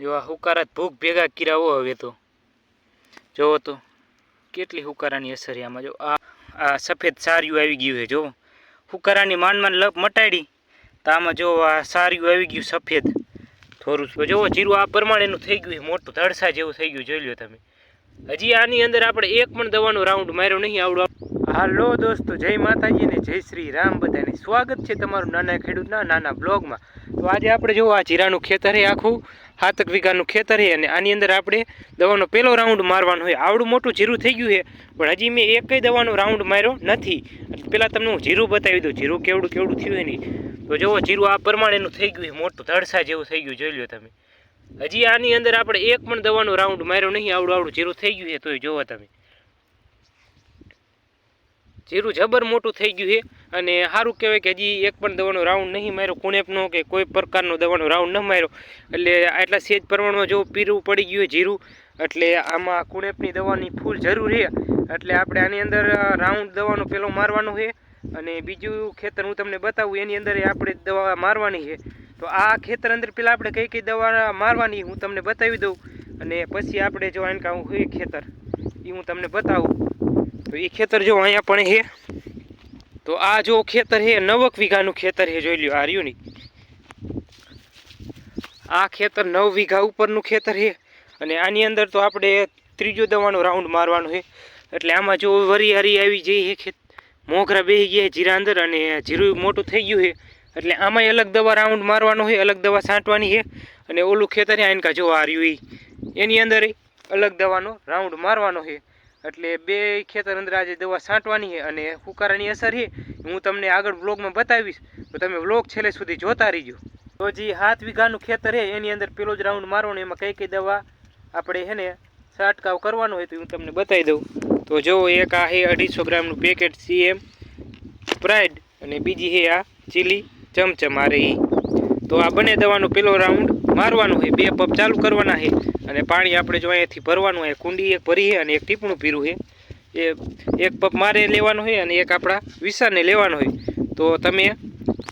જો આ હુકારા ભૂખ ભેગા કિરાવો હવે તો. જોવો તો, કેટલી હુકારાની અસર આમાં. જો આ આ સફેદ સારિયું આવી ગયું છે, જો. હુકારાની માન માન લપ મટાડી, તો આમાં જો આ સારિયું આવી ગયું સફેદ. થોડું જોવો, જીરું આ પ્રમાણેનું થઈ ગયું મોટું ધડસા જેવું થઈ ગયું જોઈ લો તમે. હજી આની અંદર આપણે એક પણ દવાનો રાઉન્ડ માર્યો નહીં, આવડો હાલો દોસ્તો, જય માતાજી ને જય શ્રી રામ. બધાને સ્વાગત છે તમારું નાના ખેડૂતના નાના બ્લોગમાં. તો આજે આપણે જો આ જીરાનું ખેતર છે, આખું હાથક વીઘાનું ખેતર છે અને આની અંદર આપણે દવાનો પહેલો રાઉન્ડ મારવાનો હોય આવડું મોટું જીરું થઈ ગયું છે, પણ હજી મેં એકય દવાનો રાઉન્ડ માર્યો નથી. પહેલાં તમને હું જીરું બતાવી દઉં, જીરું કેવડું કેવડું થયું નહીં તો જુઓ, જીરું આ પ્રમાણેનું થઈ ગયું મોટું ધડસા જેવું થઈ ગયું, જોઈ લો તમે. હજી આની અંદર આપણે એક પણ દવાનો રાઉન્ડ માર્યો નહીં, આવડું આવડું જીરું થઈ ગયું છે, તોય જોવો તમે. જીરું જબર મોટું થઈ ગયું છે. અને સારું કહેવાય કે હજી એક પણ દવાનો રાઉન્ડ નહીં માર્યો કુણેપનો કે કોઈ પ્રકારનો દવાનો રાઉન્ડ ન માર્યો. એટલે આટલા સેજ પ્રમાણમાં જો પીરું પડી ગયું જીરું, એટલે આમાં કુણેપની દવાની ફૂલ જરૂર છે. એટલે આપણે આની અંદર રાઉન્ડ દવાનો પેલો મારવાનો છે. અને બીજું ખેતર હું તમને બતાવું, એની અંદર આપણે દવા મારવાની છે. તો આ ખેતર અંદર પેલા આપણે કઈ કઈ દવા મારવાની હું તમને બતાવી દઉં. અને પછી આપણે જો આનકા હું હોય ખેતર, એ હું તમને બતાવું. તો એ ખેતર જો અહીંયા પણ હે તો આ જો ખેતર છે, નવક વીઘાનું ખેતર છે, જોઈ લ્યો, આ રહ્યું આ ખેતર નવ વીઘા ઉપરનું ખેતર છે અને આની અંદર તો આપણે ત્રીજો દવાનો રાઉન્ડ મારવાનો છે. એટલે આમાં જો વરી હરી આવી જઈ હે ખેત મોખરા બેસી ગયા જીરા અંદર અને જીરું મોટું થઈ ગયું છે. એટલે આમાંય અલગ દવા રાઉન્ડ મારવાનો છે, અલગ દવા છાંટવાની છે અને ઓલું ખેતર આનકા જોવા હાર્યું એની અંદર અલગ દવાનો રાઉન્ડ મારવાનો છે. એટલે બે ખેતર અંદર આજે દવા છાંટવાની છે અને ફુકારાની અસર છે. હું તમને આગળ વ્લોગમાં બતાવીશ. તો તમે વ્લોગ છેલ્લે સુધી જોતા રહીજો. તો જે સાત વીઘાનું ખેતર છે, એની અંદર પેલો જ રાઉન્ડ મારવાનો એમાં કઈ કઈ દવા આપણે છે ને છંટકાવ કરવાનો હોય તો હું તમને બતાવી દઉં. તો જો એક આ છે અઢીસો ગ્રામનું પેકેટ સીએમ સ્પ્રાઇડ અને બીજી છે આ ચીલી ચમચમ આ રહી તો આ બંને દવાનો પેલો રાઉન્ડ મારવાનો છે. બે પપ ચાલુ કરવાના છે. અને પાણી આપણે જો અહીંયાથી ભરવાનું હોય કુંડી એક ભરી અને એક ટીપણું પીરું છે. એ એક પપ મારે લેવાનું હોય અને એક આપણા વિસાને લેવાનો હોય તો તમે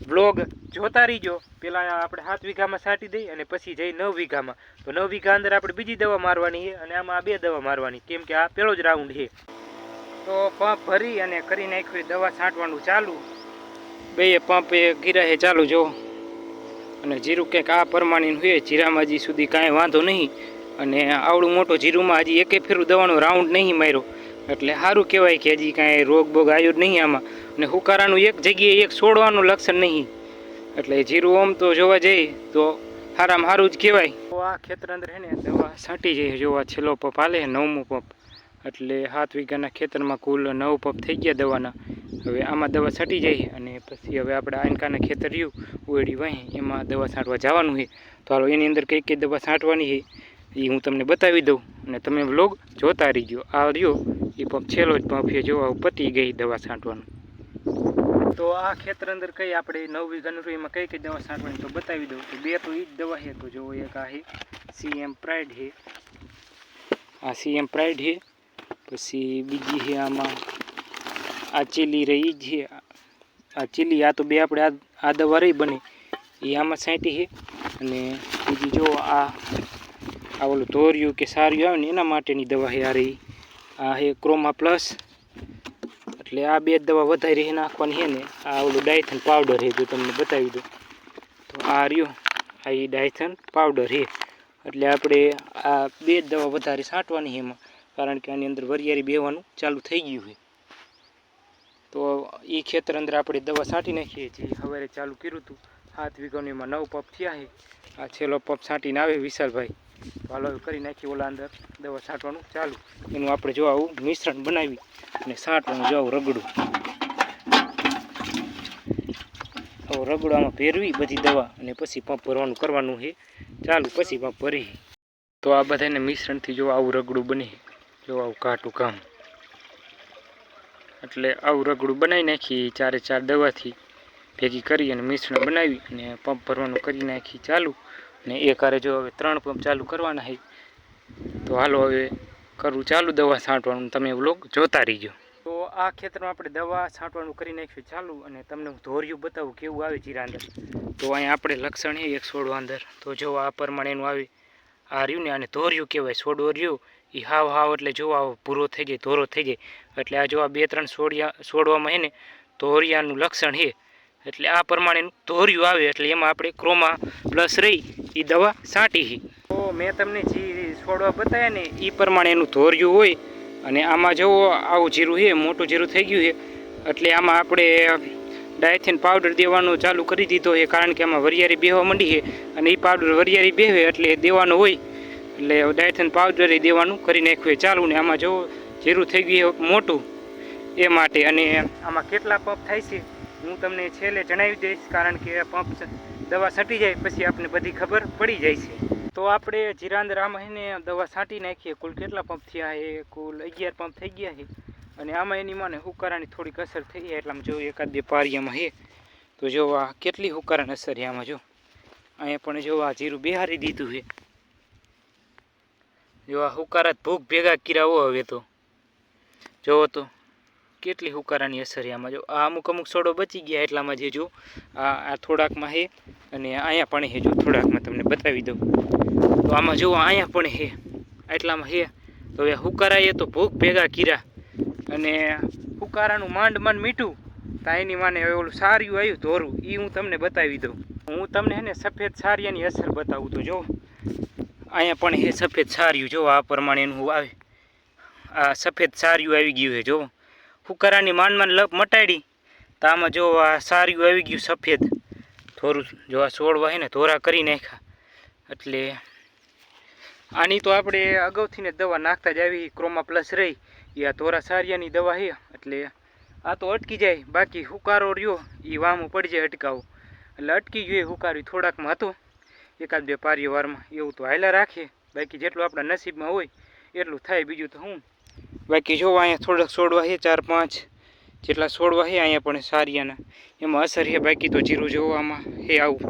બ્લોગ જોતા રહીજો. પહેલાં આપણે સાત વીઘામાં છાંટી દઈએ અને પછી જઈ નવ વીઘામાં. તો નવ વીઘા અંદર આપણે બીજી દવા મારવાની છે અને આમાં બે દવા મારવાની. કેમ કે આ પહેલો જ રાઉન્ડ છે. તો પંપ ભરી અને કરી નાખ્યું દવા છાંટવાનું ચાલુ. બે પંપ એ ગીરા ચાલુ, જો. અને જીરું કંઈક આ પ્રમાણેનું હોય જીરામાં સુધી કાંઈ વાંધો નહીં. અને આવડું મોટું જીરુંમાં હજી એકે ફેરું દવાનો રાઉન્ડ નહીં માર્યો. એટલે સારું કહેવાય કે હજી કાંઈ રોગ બોગ આવ્યો જ નહીં આમાં. અને હુકારાનું એક જગ્યાએ એક છોડવાનું લક્ષણ નહીં. એટલે જીરું આમ તો જોવા જઈએ તો સારામાં સારું જ કહેવાય. તો આ ખેતર અંદર હે ને, દવા છાંટી જઈએ જોવા છેલ્લો પપ હાલે નવમો પપ. એટલે સાત વીઘાના ખેતરમાં કુલ નવ પપ થઈ ગયા દવાના. હવે આમાં દવા છાંટી જાય અને પછી હવે આપણે આનકાના ખેતર રહ્યું ઉડી વાહી, એમાં દવા છાંટવા જવાનું છે. તો હાલો એની અંદર કઈ કઈ દવા છાંટવાની છે? એ હું તમને બતાવી દઉં અને તમે વ્લોગ જોતા રહીજો. આ રહ્યો એ પંપ છેલ્લો જ પંપ જોવા પતી ગઈ દવા છાંટવાનું. તો આ ખેતર અંદર કઈ આપણે નવ વીઘાનું એમાં કઈ કઈ દવા છાંટવાની તો બતાવી દઉં. તો બે તો એ જ દવા છે. તો જો એક આ છે. સીએમ પ્રાઇડ છે. આ સીએમ પ્રાઇડ છે. પછી બીજી છે આમાં આ ચીલી રહી છે. આ ચીલી, આ તો બે આપણે આ દવા રહી બને. એ આમાં છાંટી છે. અને બીજી જો આ આ ઓલું ધોર્યું કે સાર્યું આવે ને એના માટેની દવા છે આ રહી. આ છે ક્રોમા પ્લસ. એટલે આ બે દવા વધારે રહી નાખવાની છે ને. આ ઓલું ડાયથન પાવડર છે, જો તમને બતાવી દઉં. તો આ રહ્યું. આ એ ડાયથન પાવડર છે. એટલે આપણે આ બે દવા વધારે છાંટવાની છે એમાં. કારણ કે આની અંદર વરિયાળી બેવાનું ચાલુ થઈ ગયું છે. તો એ ખેતર અંદર આપણે દવા છાંટી નાખીએ છીએ. સવારે ચાલુ કર્યું હતું. સાત વીઘાનું એમાં નવ પપ થયા છે. આ છેલ્લો પપ છાંટીને આવે વિશાલભાઈ. તો કરી નાખીએ ઓલા અંદર. દવા છાંટવાનું ચાલુ. એનું આપણે જો આવું મિશ્રણ બનાવી અને છાંટવાનું જો આવું રગડું. આવું રગડું આમાં ભેરવી બધી દવા અને પછી પંપ ભરવાનું કરવાનું છે. ચાલુ પછી પંપ ભરી. તો આ બધાને મિશ્રણથી જો આવું રગડું બને. જો આવું કાટું કામ. એટલે આવું રગડું બનાવી નાખી, ચારે ચાર દવાથી ભેગી કરી અને મિશ્રણ બનાવી અને પંપ ભરવાનું કરી નાખી. ચાલુ. અને એ કારે જો હવે ત્રણ પંપ ચાલુ કરવાના છે, તો હાલો હવે કરવું ચાલુ દવા છાંટવાનું. તમે વ્લોગ જોતા રહીજો. તો આ ખેતરમાં આપણે દવા છાંટવાનું કરી નાખ્યું ચાલુ અને તમને હું ધોર્યું બતાવું કેવું આવે જીરા અંદર. તો અહીંયા આપણે લક્ષણ છે, એક છોડવા અંદર. તો જો આ પ્રમાણેનું આવે આ રહ્યું ને આને ધોર્યું કહેવાય. છોડવો રહ્યું એ હાવ હાવ એટલે જો આવો ભૂરો થઈ જાય, ધોરો થઈ જાય. એટલે આ જો આ બે ત્રણ છોડિયા, છોડવામાં હે ને ધોરિયાનું લક્ષણ છે. એટલે આ પ્રમાણેનું ધોર્યું આવે એટલે એમાં આપણે ક્રોમા પ્લસ રહી એ દવા છાંટી તો મેં તમને જે છોડવા બતાવ્યા ને એ પ્રમાણે એનું ધોર્યું હોય, અને આમાં જુઓ આવું જીરું છે મોટું જીરું થઈ ગયું છે એટલે આમાં આપણે ડાયથિન પાવડર દેવાનું ચાલુ કરી દીધો છે કારણ કે આમાં વરિયાળી બેહવા માંડી છે અને એ પાવડર વરિયાળી બેહવે એટલે દેવાનું હોય, એટલે ડાયથિન પાવડર એ દેવાનું કરી નાખ્યું ચાલુ, ને આમાં જવો જીરું થઈ ગયું મોટું, એ માટે, અને આમાં કેટલા પપ થાય છે? હું તમને છેલ્લે જણાવી દઈશ, કારણ કે પંપ દવા છાંટી જાય પછી આપણે બધી ખબર પડી જાય છે. તો આપણે જીરાંદર આમાં હે દવા છાંટી નાખીએ. કુલ કેટલા પંપ થયા છે? કુલ અગિયાર પંપ થઈ ગયા છે. અને આમાં એની માને હુકારાની થોડીક અસર થઈ જાય એટલે આમ જો એકાદ બે પારિયામાં છે. તો જો આ કેટલી હુકારાની અસર આમાં જો. અહીંયા પણ જો આ જીરું બિહારી દીધું છે. જો આ હુકારા ભૂખ ભેગા કીરાવો હવે તો. જોવો તો. કેટલી હુકારાની અસર આમાં? જો આ અમુક અમુક છોડો બચી ગયા એટલામાં જે જો, આ આ થોડાકમાં હે અને અહીંયા પણ હે જો, થોડાકમાં તમને બતાવી દઉં. તો આમાં જુઓ અહીંયા પણ હે એટલામાં હે. તો હવે હુકારાએ તો ભૂખ ભેગા કીરા અને હુકારાનું માંડ માંડ મીઠું, તા એની માને હવે ઓલું સારિયું આવ્યું ધોરું એ હું તમને બતાવી દઉં. હું તમને હે ને સફેદ સારિયાની અસર બતાવું તો જો, અહીંયા પણ હે સફેદ સારિયું, જો આ પ્રમાણે એનું આવે. આ સફેદ સારિયું આવી ગયું છે, જો. ફુકારાની માંડ માંડ લપ મટાડી. તો આમાં જો આ સારું આવી ગયું સફેદ. થોડું જો આ છોડવા છે ને ધોરા કરી નાખ્યા. એટલે આની તો આપણે અગાઉથી ને દવા નાખતા જ આવી. ક્રોમા પ્લસ રહી. એ આ ધોરા સારિયાની દવા છે એટલે આ તો અટકી જાય. બાકી હુકારો રહ્યો. એ વામું પડી જાય અટકાવો. એટલે અટકી ગયો એ હુકારી. થોડાકમાં હતો. એકાદ બે પારીવારમાં. એવું તો હાયલા રાખે. બાકી જેટલું આપણા નસીબમાં હોય, એટલું થાય. બીજું તો હું? બાકી જો અહીંયા થોડાક છોડવા છે ચાર પાંચ જેટલા છોડવા છે અહીંયા પણ સારિયાના. એમાં અસર છે, બાકી તો જીરું જોવામાં હે આવું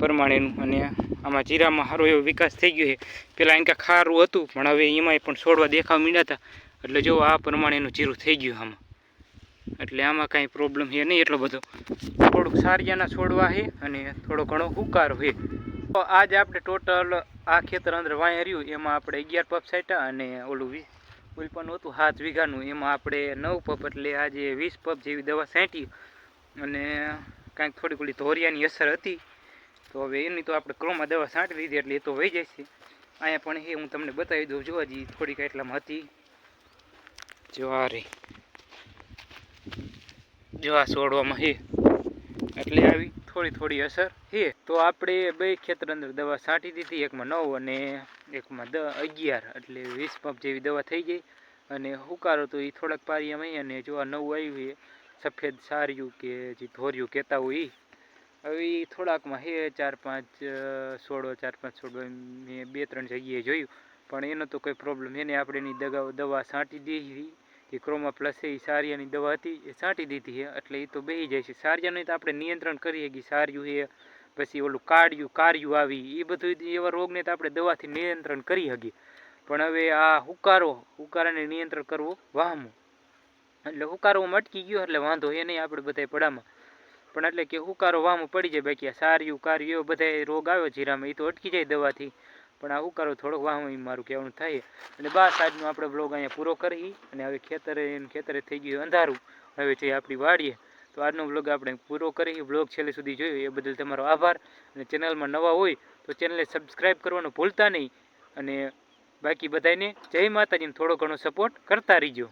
પ્રમાણેનું. અને આમાં જીરામાં સારો એવો વિકાસ થઈ ગયો છે. પહેલાં એમ કે ખારું હતું, પણ હવે એમાંય પણ છોડવા દેખાવ મીડ્યા હતા એટલે જો આ પ્રમાણેનું જીરું થઈ ગયું આમાં. એટલે આમાં કાંઈ પ્રોબ્લેમ છે નહીં એટલો બધો. થોડુંક સારિયાના છોડવા છે અને થોડો ઘણો હુકાર છે. તો આજ આપણે ટોટલ આ ખેતર અંદર વાંય રહ્યું. એમાં આપણે અગિયાર પપ સાટ્યા અને ઓલું વીસ ઉલ્પન હતું સાત વીઘાનું. એમાં આપણે નવ પપ એટલે આજે વીસ પપ જેવી દવા છાંટી અને કાંઈક થોડી થોડી ધોરિયાની અસર હતી. તો હવે એની તો આપણે ક્રોમાં દવા છાંટી દીધી એટલે એ તો વહી જાય છે અહીંયા પણ એ હું તમને બતાવી દઉં જોવા હજી થોડીક એટલામાં હતી. જો જવા છોડવામાં હે. એટલે આવી થોડી થોડી અસર. છે તો આપણે બે ખેતર અંદર દવા છાંટી દીધી, એકમાં નવ અને એકમાં દ, અગિયાર. એટલે વીસ પંપ જેવી દવા થઈ ગઈ. અને હુકારો તો એ થોડાક પારિયામાં અને જો આ નવું આવ્યું એ, સફેદ સાર્યું કે જે ધોર્યું કહેતા હોય એ હવે એ થોડાકમાં હે, ચાર પાંચ સોળો, ચાર પાંચ, સોળો મેં બે, ત્રણ જગ્યાએ જોયું. પણ એનો તો કોઈ પ્રોબ્લેમ એને આપણે એની દગા, દવા છાંટી દીધી જે ક્રોમા પ્લસ એ સારિયાની દવા હતી, એ છાંટી દીધી છે એટલે એ તો બેસી જાય છે. સારિયાનું તો આપણે નિયંત્રણ કરીએ કે સારિયું છે પછી ઓલું કાળિયું કાર્યું આવી, એ બધું એવા રોગને તો આપણે દવાથી નિયંત્રણ કરી શકીએ. પણ હવે આ હુકારો, હુકારાને નિયંત્રણ કરવું વાહમું. એટલે હુકારો મટકી ગયો, એટલે વાંધો એ નહીં આપણે બધાય પડામાં. પણ એટલે કે હુકારો વાહમું પડી જાય બાકી, આ સારિયું, કાર્યું, એવો બધા રોગ આવ્યો જીરામાં, એ તો અટકી જાય દવાથી. પણ આ હુકારો થોડોક વાહમાં એ મારું કહેવાનું થાય. અને બસ આજનો આપણે બ્લોગ અહીંયા પૂરો કરી અને હવે ખેતરે ખેતરે થઈ ગયું અંધારું. હવે જે આપણી વાડીએ. તો આજનો બ્લોગ આપણે પૂરો કરી બ્લોગ છેલ્લે સુધી જોયો. એ બદલ તમારો આભાર અને ચેનલમાં નવા હોય તો ચેનલને સબસ્ક્રાઈબ કરવાનું ભૂલતા નહીં અને બાકી બધાને જય માતાજીને થોડો ઘણો સપોર્ટ કરતા રહીજો.